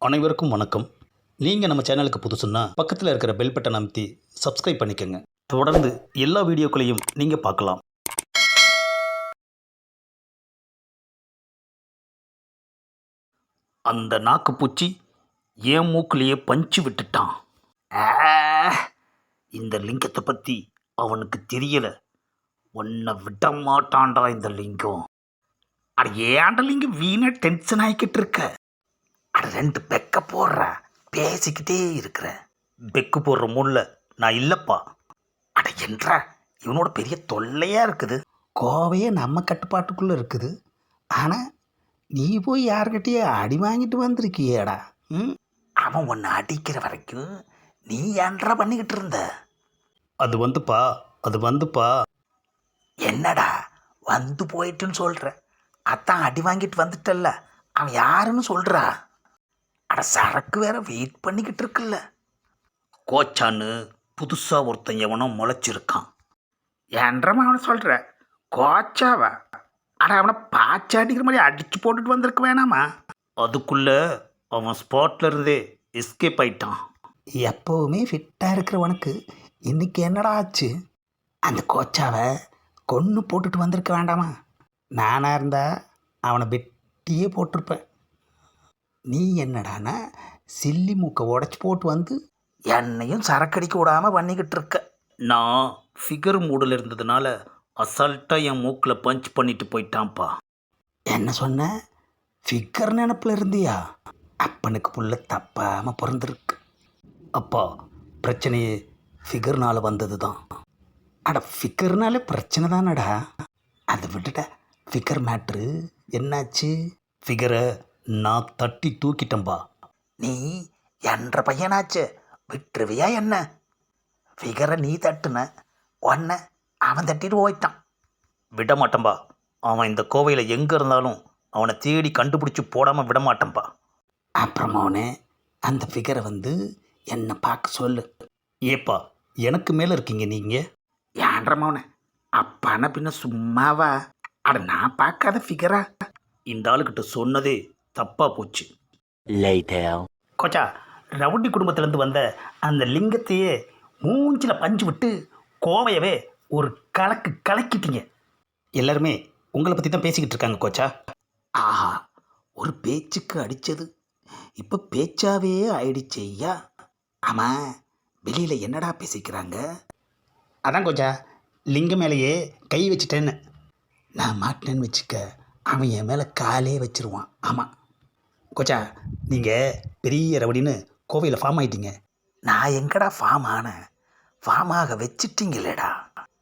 அனைவருக்கும் வணக்கம். நீங்கள் நம்ம சேனலுக்கு புதுசுன்னா பக்கத்தில் இருக்கிற பெல் பட்டன் அமைத்தி சப்ஸ்கிரைப் பண்ணிக்கோங்க. தொடர்ந்து எல்லா வீடியோக்களையும் நீங்கள் பார்க்கலாம். அந்த நாக்குப்பூச்சி என் மூக்குலேயே பஞ்சு விட்டுட்டான். ஆ, இந்த லிங்கத்தை பற்றி அவனுக்கு தெரியலை. உன்னை விட மாட்டான்டா இந்த லிங்கம். அட ஏன்டா லிங்கம் வீணாக டென்ஷன் ஆகிக்கிட்டு இருக்க? அட ரெண்டு பெக்க போடுற. பேசிக்கிட்டே இருக்கிற பெக்கு போடுற முள்ள நான் இல்லைப்பா. அட என்றா இவனோட பெரிய தொல்லையாக இருக்குது. கோவையே நம்ம கட்டுப்பாட்டுக்குள்ளே இருக்குது. ஆனால் நீ போய் யார்கிட்டயே அடி வாங்கிட்டு வந்திருக்கியேடா. ம்? அவன் ஒன்று அடிக்கிற வரைக்கும் நீ ஏன்றா பண்ணிக்கிட்டு இருந்த? அது வந்துப்பா அது வந்துப்பா. என்னடா வந்து போயிட்டுன்னு சொல்கிற அத்தான் அடி வாங்கிட்டு வந்துட்டல்ல. அவன் யாருன்னு சொல்கிறா அட சரக்கு வேற வெயிட் பண்ணிக்கிட்டு இருக்குல்ல. கோச்சான்னு புதுசாக ஒருத்தன் எவனும் முளைச்சிருக்கான். என்றமா அவனை சொல்கிற கோச்சாவா? அட அவனை பாச்சாட்டிக்கிற மாதிரி அடிச்சு போட்டுட்டு வந்திருக்க வேணாமா? அதுக்குள்ளே அவன் ஸ்பாட்ல இருந்தே எஸ்கேப் ஆயிட்டான். எப்போவுமே ஃபிட்டாக இருக்கிறவனுக்கு இன்றைக்கி என்னடா ஆச்சு? அந்த கோச்சாவை கொன்று போட்டுட்டு வந்திருக்க வேண்டாமா? நானாக இருந்தால் அவனை வெட்டியே போட்டிருப்பேன். நீ என்னடானா சில்லி மூக்கை உடச்சி போட்டு வந்து என்னையும் சரக்கடிக்க விடாமல் பண்ணிக்கிட்டு இருக்க. நான் ஃபிகர் மூடில் இருந்ததுனால அசால்ட்டாக என் மூக்கில் பஞ்ச் பண்ணிட்டு போயிட்டான்ப்பா. என்ன சொன்ன? ஃபிகர் நினப்பில் இருந்தியா? அப்பனுக்கு புள்ள தப்பாமல் பிறந்திருக்கு. அப்பா பிரச்சனையே ஃபிகர்னால் வந்தது தான் அட ஃபிகர்னாலே பிரச்சனை தானடா அதை விட்டுட்ட ஃபிகர் மேட்ரு என்னாச்சு? ஃபிகரை நான் தட்டி தூக்கிட்டேன்பா. நீ என்ற பையனாச்சு விட்டுருவியா என்ன? ஃபிகரை நீ தட்டுன உன்னை அவன் தட்டிட்டு போயிட்டான். விட மாட்டேன்பா அவன் இந்த கோவையில் எங்கே இருந்தாலும் அவனை தேடி கண்டுபிடிச்சி போடாமல் விட மாட்டேன்பா அப்புறம் அவனே அந்த ஃபிகரை வந்து என்னை பார்க்க சொல்லு. ஏப்பா எனக்கு மேலே இருக்கீங்க நீங்கள் ஏன்றமவனே அப்பான பின்ன சும்மாவா? அட நான் பார்க்காத ஃபிகரா இந்த ஆளுக்கிட்ட சொன்னதே தப்பாக போச்சு. கோச்சா ரவுடி குடும்பத்திலேருந்து வந்த அந்த லிங்கத்தையே மூஞ்சில் பஞ்சு விட்டு கோவையவே ஒரு கலக்கு கலக்கிட்டீங்க. எல்லாருமே உங்களை பற்றி தான் பேசிக்கிட்டு இருக்காங்க கோச்சா. ஆஹா ஒரு பேச்சுக்கு அடித்தது இப்போ பேச்சாவே ஆயிடுச்சு ஐயா. ஆமாம் வெளியில் என்னடா பேசிக்கிறாங்க? அதான் கோச்சா லிங்கம் மேலேயே கை வச்சிட்டேன்னு. நான் மாட்டினேன்னு வச்சுக்க அவன் என் மேலே காலே வச்சிருவான். ஆமாம் கோச்சா நீங்கள் பெரிய ரவுடின்னு கோவையில் ஃபார்ம் ஆயிட்டீங்க. நான் எங்கடா ஃபார்ம் ஆனேன் ஃபார்ம் ஆக வச்சிட்டீங்களேடா.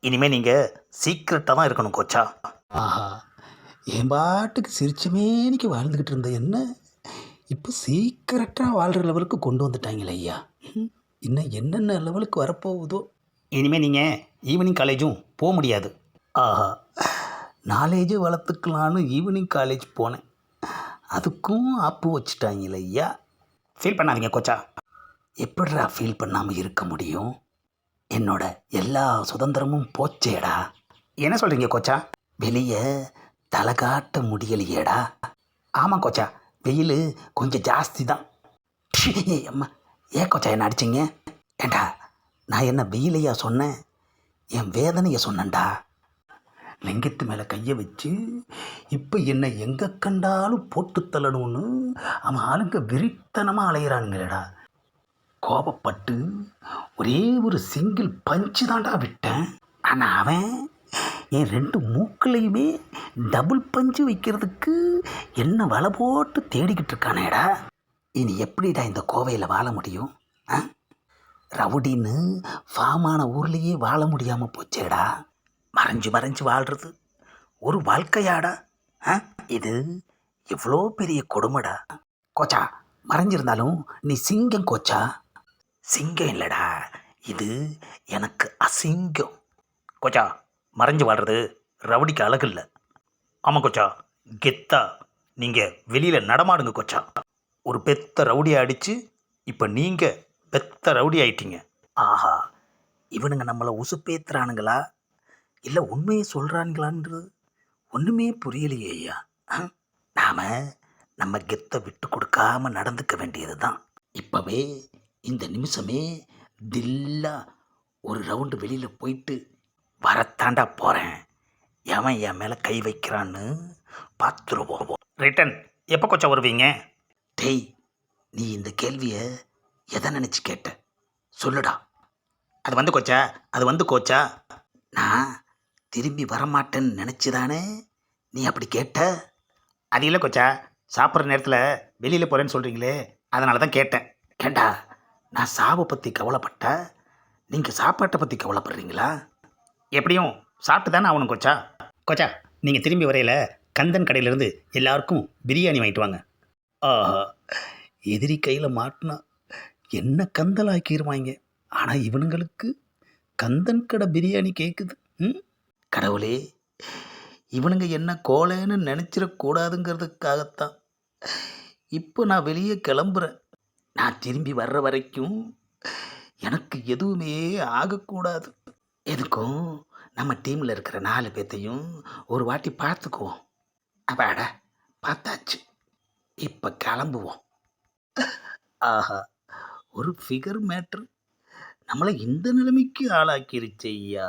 இனிமேல் நீங்கள் சீக்கிரட்டாக தான் இருக்கணும் கோச்சா. ஆஹா என் பாட்டுக்கு சிரிச்சமேனிக்கு வாழ்ந்துக்கிட்டு இருந்த என்ன? இப்போ சீக்கிரட்டாக வாழ்கிற லெவலுக்கு கொண்டு வந்துட்டாங்களே ஐயா. இன்னும் என்னென்ன லெவலுக்கு வரப்போகுதோ? இனிமேல் நீங்கள் ஈவினிங் காலேஜும் போக முடியாது. ஆஹா நாலேஜை வளர்த்துக்கலான்னு ஈவினிங் காலேஜ் போனேன். அதுக்கும் ஆப்பு வச்சுட்டாங்களே ஐயா ஃபீல் பண்ணாதீங்க கோச்சா. எப்படிடா ஃபீல் பண்ணாமல் இருக்க முடியும்? என்னோட எல்லா சுதந்திரமும் போச்சேடா. என்ன சொல்கிறீங்க கோச்சா? வெளியே தலை காட்ட முடியலையேடா. ஆமாம் கோச்சா. வெயில் கொஞ்சம் ஜாஸ்தி தான் அம்மா. ஏன் கோச்சா என்ன அடிச்சிங்க? ஏண்டா நான் என்ன வெயிலையா சொன்னேன்? என் வேதனையை சொன்னேன்டா. லிங்கத்து மேலே கையை வச்சு இப்போ என்னை எங்கே கண்டாலும் போட்டு தள்ளணும்னு அவன் ஆளுங்க வெறித்தனமாக அலையிறானுங்களேடா. கோபப்பட்டு ஒரே ஒரு சிங்கிள் பஞ்சு தான்டா விட்டேன். ஆனால் அவன் என் ரெண்டு மூக்குலையுமே டபுள் பஞ்சு வைக்கிறதுக்கு என்ன வலை போட்டு தேடிக்கிட்டு இருக்கானேடா. இனி எப்படிடா இந்த கோவையில் வாழ முடியும்? ஆ? ரவுடின்னு ஃபாமான ஊர்லேயே வாழ முடியாமல் போச்சேடா. மறைஞ்சு மறைஞ்சு வாழ்கிறது ஒரு வாழ்க்கையாடா. ஆ? இது எவ்வளோ பெரிய கொடுமைடா. கோச்சா மறைஞ்சிருந்தாலும் நீ சிங்கம் கோச்சா? சிங்கம் இல்லைடா. இது எனக்கு அசிங்கம். கோச்சா மறைஞ்சு வாழ்கிறது ரவுடிக்கு அழகு இல்லை. ஆமாம் கோச்சா கெத்தா. நீங்கள் வெளியில் நடமாடுங்க கோச்சா. ஒரு பெத்த ரவுடியை அடித்து இப்போ நீங்கள் பெத்த ரவுடி ஆயிட்டீங்க. ஆஹா இவனுங்க நம்மளை உசுப்பேத்துறானுங்களா? இல்லை உண்மையை சொல்கிறான்களான்றது ஒன்றுமே புரியலையே ஐயா. நாம் நம்ம கெத்தை விட்டு கொடுக்காம நடந்துக்க வேண்டியது தான் இப்போவே இந்த நிமிஷமே தில்லா ஒரு ரவுண்டு வெளியில் போயிட்டு வரத்தாண்டா போகிறேன் எவன் என் மேலே கை வைக்கிறான்னு பார்த்துருவோம் ரிட்டன் எப்போ கொச்சா வருவீங்க? டேய் நீ இந்த கேள்வியை எதை நினச்சி கேட்ட? சொல்லுடா. அது வந்து கோச்சா? அது வந்து கோச்சா? நான் திரும்பி வரமாட்டேன்னு நினச்சி தானே நீ அப்படி கேட்ட? அது இல்லை கொச்சா. சாப்பிட்ற நேரத்தில் வெளியில் போகிறேன்னு சொல்கிறீங்களே அதனால தான் கேட்டேன். ஏண்டா நான் சாவை பற்றி கவலைப்பட்டா? நீங்கள் சாப்பாட்டை பற்றி கவலைப்படுறீங்களா? எப்படியும் சாப்பிட்டு தானே ஆகணும் கொச்சா. கொச்சா நீங்கள் திரும்பி வரையில் கந்தன் கடையிலேருந்து எல்லாருக்கும் பிரியாணி வாங்கிட்டு வாங்க. ஆஹா எதிரி கையில் மாட்டினா என்ன கந்தலாக்கிடுவாங்க ஆனால் இவனுங்களுக்கு கந்தன் கடை பிரியாணி கேட்குது ம்? கடவுளே இவனுங்க என்ன கோலேன்னு நினச்சிடக்கூடாதுங்கிறதுக்காகத்தான் இப்போ நான் வெளியே கிளம்புறேன். நான் திரும்பி வர்ற வரைக்கும் எனக்கு எதுவுமே ஆகக்கூடாது. எதுக்கும் நம்ம டீமில் இருக்கிற நாலு பேர்த்தையும் ஒரு வாட்டி பார்த்துக்குவோம். அப்பாடா பார்த்தாச்சு. இப்போ கிளம்புவோம். ஆஹா ஒரு ஃபிகர் மேட்ரு நம்மளை இந்த நிலைமைக்கு ஆளாக்கிருச்சு ஐயா.